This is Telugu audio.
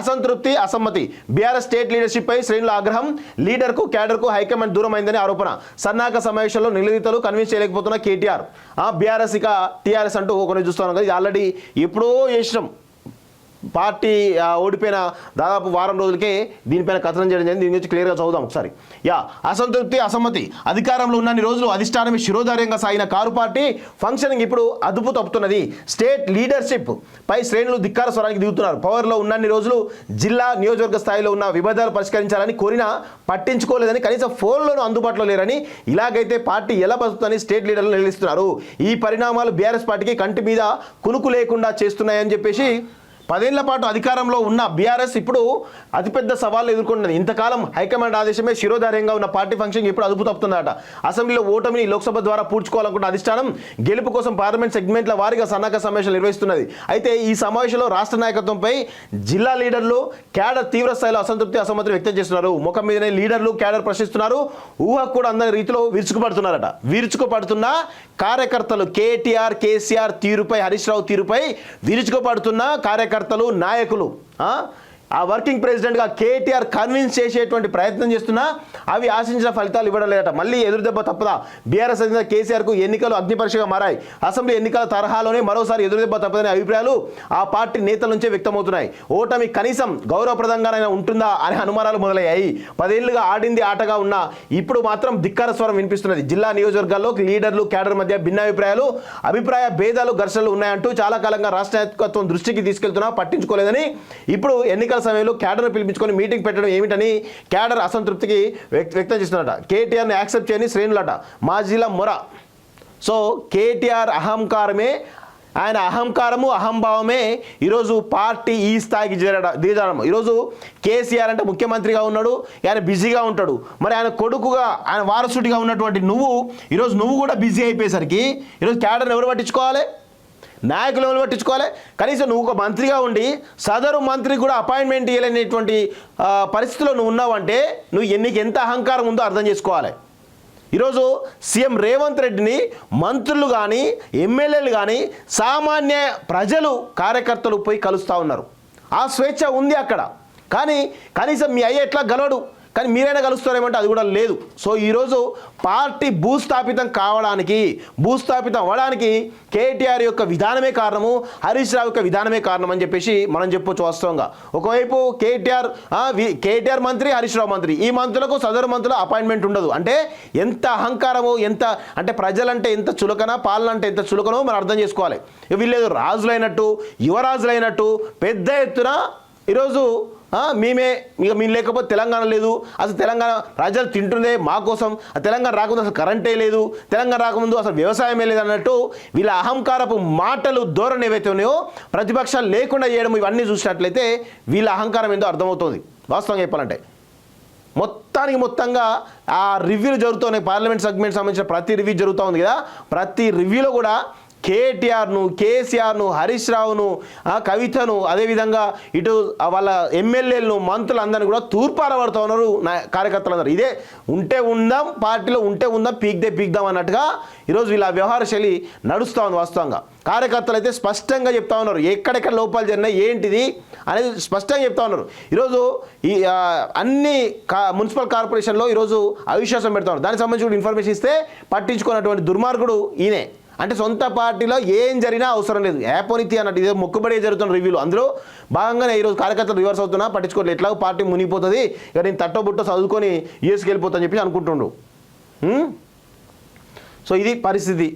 అసంతృప్తి అసమ్మతి. బీఆర్ఎస్ స్టేట్ లీడర్షిప్ పై శ్రేణుల ఆగ్రహం లీడర్కు క్యాడర్కు హైకమాండ్ దూరం అయిందని ఆరోపణ. సన్నాహక సమావేశంలో నిలదీతలు కన్విన్స్ చేయలేకపోతున్న కేటీఆర్. బీఆర్ఎస్ ఇక టీఆర్ఎస్ అంటూ కొన్ని చూస్తున్నాం కదా ఇది ఆల్రెడీ ఎప్పుడో చేసినాం. పార్టీ ఓడిపోయిన దాదాపు వారం రోజులకే దీనిపైన కథనం చేయడం జరిగింది. దీని గురించి క్లియర్గా చదువుదాం ఒకసారి. యా అసంతృప్తి అసమ్మతి. అధికారంలో ఉన్నన్ని రోజులు అధిష్టానమే శిరోధార్యంగా సాగిన కారు పార్టీ ఫంక్షనింగ్ ఇప్పుడు అదుపు తప్పుతున్నది. స్టేట్ లీడర్షిప్ పై శ్రేణులు ధిక్కార స్వరానికి దిగుతున్నారు. పవర్లో ఉన్నన్ని రోజులు జిల్లా నియోజకవర్గ స్థాయిలో ఉన్న విభేదాలు పరిష్కరించాలని కోరినా పట్టించుకోలేదని కనీసం ఫోన్లోనూ అందుబాటులో లేరని ఇలాగైతే పార్టీ ఎలా బతుకుతుందని స్టేట్ లీడర్లు నిలదీస్తున్నారు ఈ పరిణామాలు బీఆర్ఎస్ పార్టీకి కంటి మీద కునుకు లేకుండా చేస్తున్నాయని చెప్పేసి పదేళ్ళ పాటు అధికారంలో ఉన్న బీఆర్ఎస్ ఇప్పుడు అతిపెద్ద సవాళ్ళు ఎదుర్కొంటుంది ఇంతకాలం హైకమాండ్ ఆదేశమే శిరోధార్యంగా ఉన్న పార్టీ ఫంక్షన్ ఇప్పుడు అదుపు తప్పుతుందట. అసెంబ్లీలో ఓటమిని లోక్సభ ద్వారా పూడ్చుకోవాలనుకున్న అధిష్టానం గెలుపు కోసం పార్లమెంట్ సెగ్మెంట్ల వారీగా సన్నాహక సమావేశాలు నిర్వహిస్తున్నది. అయితే ఈ సమావేశంలో రాష్ట్ర నాయకత్వంపై జిల్లా లీడర్లు క్యాడర్ తీవ్ర స్థాయిలో అసంతృప్తి అసమ్మతి వ్యక్తం చేస్తున్నారు. ముఖం మీదనే లీడర్లు క్యాడర్ ప్రశ్నిస్తున్నారు. ఊహకు కూడా అందరి రీతిలో విరుచుకుపడుతున్నారట. విరుచుకుపడుతున్న కార్యకర్తలు కేటీఆర్ కేసీఆర్ తీరుపై హరీష్ రావు తీరుపై విరుచుకుపడుతున్న కార్యకర్తలు నాయకులు ఆ? వర్కింగ్ ప్రెసిడెంట్గా కేటీఆర్ కన్విన్స్ చేసేటువంటి ప్రయత్నం చేస్తున్నా అవి ఆశించిన ఫలితాలు ఇవ్వడం లేదట మళ్ళీ ఎదురుదెబ్బ తప్పదా? బీఆర్ఎస్ అధినేత కేసీఆర్కు ఎన్నికలు అగ్నిపరీక్షగా మారాయి. అసెంబ్లీ ఎన్నికల తరహాలోనే మరోసారి ఎదురుదెబ్బ తప్పదనే అభిప్రాయాలు ఆ పార్టీ నేతల నుంచే వ్యక్తమవుతున్నాయి. ఓటమి కనీసం గౌరవప్రదంగానైనా ఉంటుందా అనే అనుమానాలు మొదలయ్యాయి. పదేళ్ళుగా ఆడింది ఆటగా ఉన్నా ఇప్పుడు మాత్రం ధిక్కార స్వరం వినిపిస్తున్నది. జిల్లా నియోజకవర్గాల్లో లీడర్లు క్యాడర్ మధ్య భిన్నాభిప్రాయాలు అభిప్రాయ భేదాలు ఘర్షణలు ఉన్నాయంటూ చాలా కాలంగా రాష్ట్ర నాయకత్వం దృష్టికి తీసుకెళ్తున్నా పట్టించుకోలేదని ఇప్పుడు ఎన్నికల సమయంలో క్యాడర్ పిలిపించుకొని మీటింగ్ పెట్టడం ఏమిటని క్యాడర్ అసంతృప్తికి వ్యక్తం చేస్తున్నారట. కేటీఆర్ని యాక్సెప్ట్ చేయని శ్రేణులట. మాజీల మొర. సో కేటీఆర్ అహంకారమే ఆయన అహంకారము అహంభావమే ఈరోజు పార్టీ ఈ స్థాయికి చేరడం దిగజారడం. ఈరోజు కేసీఆర్ అంటే ముఖ్యమంత్రిగా ఉన్నాడు ఆయన బిజీగా ఉంటాడు. మరి ఆయన కొడుకుగా ఆయన వారసుడిగా ఉన్నటువంటి నువ్వు ఈరోజు నువ్వు కూడా బిజీ అయిపోయేసరికి ఈరోజు క్యాడర్ని ఎవరు పట్టించుకోవాలి? నాయకులు ఎవరు పట్టించుకోవాలి? కనీసం నువ్వు ఒక మంత్రిగా ఉండి సదరు మంత్రికి కూడా అపాయింట్మెంట్ ఇవ్వలేనటువంటి పరిస్థితిలో నువ్వు ఉన్నావంటే నువ్వు ఎన్నికి ఎంత అహంకారం ఉందో అర్థం చేసుకోవాలి. ఈరోజు సీఎం రేవంత్ రెడ్డిని మంత్రులు కానీ ఎమ్మెల్యేలు కానీ సామాన్య ప్రజలు కార్యకర్తలు పోయి కలుస్తూ ఉన్నారు. ఆ స్వేచ్ఛ ఉంది అక్కడ. కానీ కనీసం మీ అయ్య ఎట్లా గలవడు కానీ మీరైనా కలుస్తారేమంటే అది కూడా లేదు. సో ఈరోజు పార్టీ భూస్థాపితం కావడానికి భూస్థాపితం అవ్వడానికి కేటీఆర్ యొక్క విధానమే కారణము హరీష్ రావు యొక్క విధానమే కారణం అని చెప్పేసి మనం చెప్పొచ్చు వాస్తవంగా. ఒకవైపు కేటీఆర్ కేటీఆర్ మంత్రి హరీష్ రావు మంత్రి. ఈ మంత్రులకు సదరు మంత్రుల అపాయింట్మెంట్ ఉండదు. అంటే ఎంత అహంకారము ఎంత అంటే ప్రజలంటే ఎంత చులకన పాలన అంటే ఎంత చులకనో మనం అర్థం చేసుకోవాలి. వీళ్ళేదో రాజులైనట్టు యువరాజులైనట్టు పెద్ద ఎత్తున ఈరోజు మేమే ఇక మేము లేకపోతే తెలంగాణ లేదు. అసలు తెలంగాణ ప్రజలు తింటుందే మా కోసం. ఆ తెలంగాణ రాకముందు అసలు కరెంటే లేదు. తెలంగాణ రాకముందు అసలు వ్యవసాయమే లేదు అన్నట్టు వీళ్ళ అహంకారపు మాటలు ధోరణి ఏవైతే ఉన్నాయో ప్రతిపక్షాలు లేకుండా చేయడం ఇవన్నీ చూసినట్లయితే వీళ్ళ అహంకారం ఏందో అర్థమవుతుంది. వాస్తవంగా చెప్పాలంటే. మొత్తానికి మొత్తంగా ఆ రివ్యూలు జరుగుతున్నాయి పార్లమెంట్ సెగ్మెంట్ సంబంధించిన ప్రతి రివ్యూ జరుగుతూ ఉంది కదా. ప్రతి రివ్యూలో కూడా కేటీఆర్ను కేసీఆర్ను హరీష్ రావును ఆ కవితను అదేవిధంగా ఇటు వాళ్ళ ఎమ్మెల్యేలను మంత్రులు అందరినీ కూడా తూర్పారబడుతూ ఉన్నారు నా కార్యకర్తలు అందరు ఇదే ఉంటే ఉందాం పార్టీలో ఉంటే ఉందాం పీక్దే పీక్దాం అన్నట్టుగా ఈరోజు వీళ్ళ వ్యవహార శైలి నడుస్తూ ఉంది వాస్తవంగా. కార్యకర్తలు అయితే స్పష్టంగా చెప్తా ఉన్నారు ఎక్కడెక్కడ లోపాలు జరిగినాయి ఏంటిది అనేది స్పష్టంగా చెప్తా ఉన్నారు. ఈరోజు ఈ అన్ని కా మున్సిపల్ కార్పొరేషన్లో ఈరోజు అవిశ్వాసం పెడతా ఉన్నారు. దానికి సంబంధించి కూడా ఇన్ఫర్మేషన్ ఇస్తే పట్టించుకున్నటువంటి దుర్మార్గుడు ఈయనే. అంటే సొంత పార్టీలో ఏం జరిగినా అవసరం లేదు. యాపోనితి అన్నట్టు ఇదే మొక్కుబడే జరుగుతున్న రివ్యూలు అందులో భాగంగానే ఈరోజు కార్యకర్తలు రివర్స్ అవుతున్నా పట్టించుకోవట్లేదు ఎట్లా పార్టీ మునిగిపోతుంది ఇక నేను తట్టబుట్ట చదువుకొని యూఎస్కి వెళ్ళిపోతా అని చెప్పి అనుకుంటుండు సో ఇది పరిస్థితి.